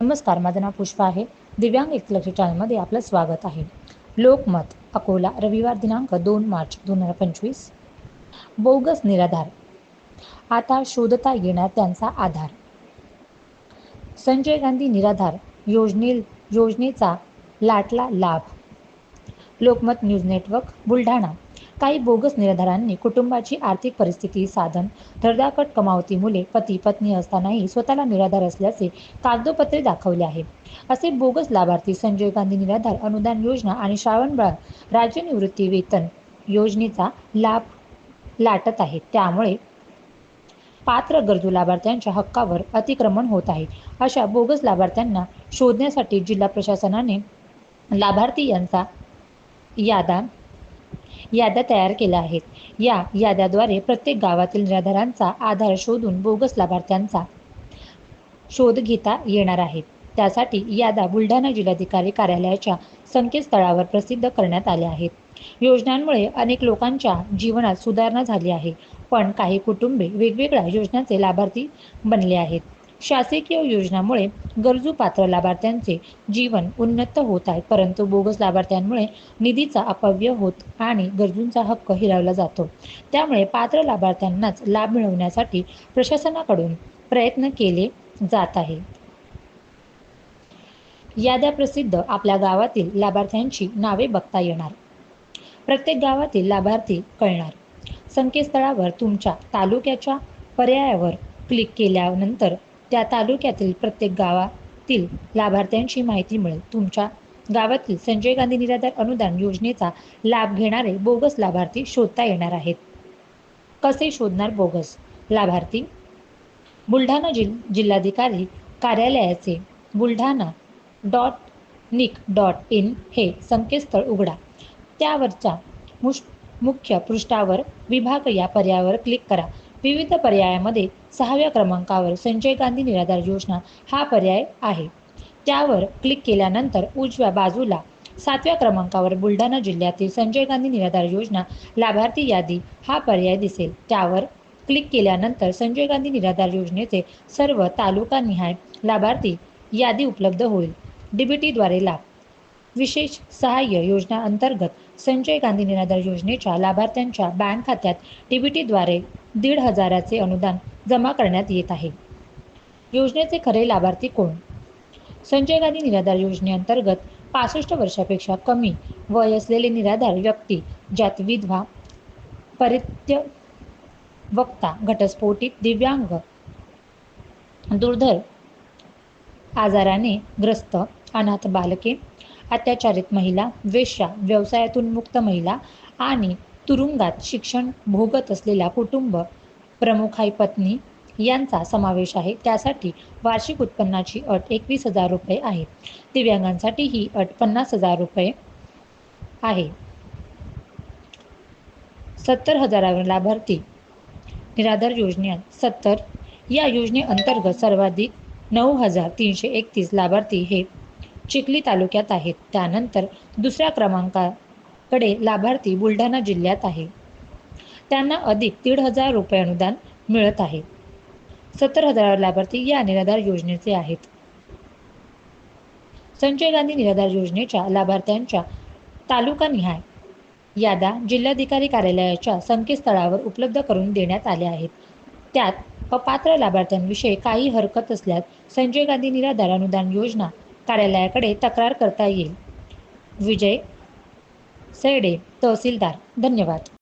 नमस्कार माझं नाव पुष्पा आहे. दिव्यांग एकलक्ष चॅनलमध्ये आपलं स्वागत आहे. लोकमत अकोला रविवार दिनांक दोन मार्च दोन हजार पंचवीस. बोगस निराधार. आता शोधता येणार त्यांचा आधार. संजय गांधी निराधार योजने योजनेचा लाटला लाभ. Lokmat news network Buldhana. काही बोगस निराधारांनी कुटुंबाची आर्थिक परिस्थिती साधन धडधाकट कमावती मुले पती पत्नी असतानाही स्वतःला निराधार असल्याचे कागदोपत्रे दाखवले आहे. असे बोगस लाभार्थी संजय गांधी निराधार अनुदान योजना आणि श्रावणबाळ राज्य निवृत्ती वेतन योजनेचा लाभ लाटत आहेत. त्यामुळे पात्र गरजू लाभार्थ्यांच्या हक्कावर अतिक्रमण होत आहे. अशा बोगस लाभार्थ्यांना शोधण्यासाठी जिल्हा प्रशासनाने लाभार्थी यांचा यादा याद्या तयार केल्या आहेत. या याद्याद्वारे प्रत्येक गावातील निराधारांचा आधार शोधून बोगस लाभार्थ्यांचा शोध घेता येणार आहे. त्यासाठी याद्या बुलढाणा जिल्हाधिकारी कार्यालयाच्या संकेतस्थळावर प्रसिद्ध करण्यात आल्या आहेत. योजनांमुळे अनेक लोकांच्या जीवनात सुधारणा झाली आहे. पण काही कुटुंबे वेगवेगळ्या योजनांचे लाभार्थी बनले आहेत. शासकीय योजनामुळे गरजू पात्र लाभार्थ्यांचे जीवन उन्नत होत आहे परंतु बोगस लाभार्थ्यांमुळे निधीचा अपव्य होत आणि गरजूंचा हक्क हिरावला जातो. त्यामुळे पात्र लाभार्थ्यांनाच लाभ मिळवण्यासाठी प्रशासनाकडून प्रयत्न केले जात आहे. याद्या प्रसिद्ध आपल्या गावातील लाभार्थ्यांची नावे बघता येणार. प्रत्येक गावातील लाभार्थी कळणार. संकेतस्थळावर तुमच्या तालुक्याच्या पर्यायावर क्लिक केल्यानंतर त्या तालुक्यातील प्रत्येक गावातील लाभार्थ्यांची माहिती मिळेल. तुमच्या गावातील संजय गांधी निराधार अनुदान योजनेचा लाभ घेणारे बोगस लाभार्थी शोधता येणार आहेत. कसे शोधणार बोगस? लाभार्थी बुलढाणा जिल जिल्हाधिकारी कार्यालयाचे Buldhana dot nic dot in हे संकेतस्थळ उघडा. त्यावरच्या मुश मुख्य पृष्ठावर विभाग या पर्यायावर क्लिक करा. विविध पर्यायामध्ये सहाव्या क्रमांकावर संजय गांधी निराधार योजना हा पर्याय आहे. त्यावर क्लिक केल्यानंतर उजव्या बाजूला सातव्या क्रमांकावर बुलढाणा जिल्ह्यातील संजय गांधी निराधार योजना लाभार्थी यादी हा पर्याय दिसेल. त्यावर क्लिक केल्यानंतर संजय गांधी निराधार योजनेचे सर्व तालुकानिहाय लाभार्थी यादी उपलब्ध होईल. डीबीटीद्वारे लाभ विशेष सहाय्य योजना अंतर्गत संजय गांधी निराधार योजनेच्या लाभार्थ्यांच्या बँक खात्यात डीबीटीद्वारे दीड हजाराचे अनुदान जमा करण्यात येत आहे. योजनेचे खरे लाभार्थी कोण? संजय गांधी निराधार योजनेअंतर्गत पासष्ट वर्षापेक्षा कमी वय असलेले निराधार व्यक्ती ज्यात विधवा परित्य वक्ता घटस्फोटित दिव्यांग दुर्धर आजाराने ग्रस्त अनाथ बालके अत्याचारित महिला वेश्या व्यवसायातून मुक्त महिला आणि तुरुंगात शिक्षण भोगत असलेल्या कुटुंब प्रमुखाई पत्नी यांचा समावेश आहे. त्यासाठी वार्षिक उत्पन्नाची अट एकवीस हजार रुपये आहे. दिव्यांगांसाठी ही अट पन्नास हजार रुपये आहे. सत्तर हजारावर लाभार्थी निराधार योजनेत सत्तर. या योजनेअंतर्गत सर्वाधिक नऊ हजार तीनशे एकतीस लाभार्थी हे चिखली तालुक्यात आहेत. त्यानंतर दुसऱ्या क्रमांकाकडे लाभार्थी बुलढाणा जिल्ह्यात आहे. त्यांना अधिक दीड हजार रुपये अनुदान मिळत आहे. सत्तर हजार लाभार्थी या निराधार योजनेचे आहेत. संजय गांधी निराधार योजनेच्या लाभार्थ्यांच्या तालुकानिहाय याद्या जिल्हाधिकारी कार्यालयाच्या संकेतस्थळावर उपलब्ध करून देण्यात आल्या आहेत. त्यात अपात्र लाभार्थ्यांविषयी काही हरकत असल्यास संजय गांधी निराधार अनुदान योजना कार्यालयाकडे तक्रार करता येईल. विजय सैडे तहसीलदार धन्यवाद.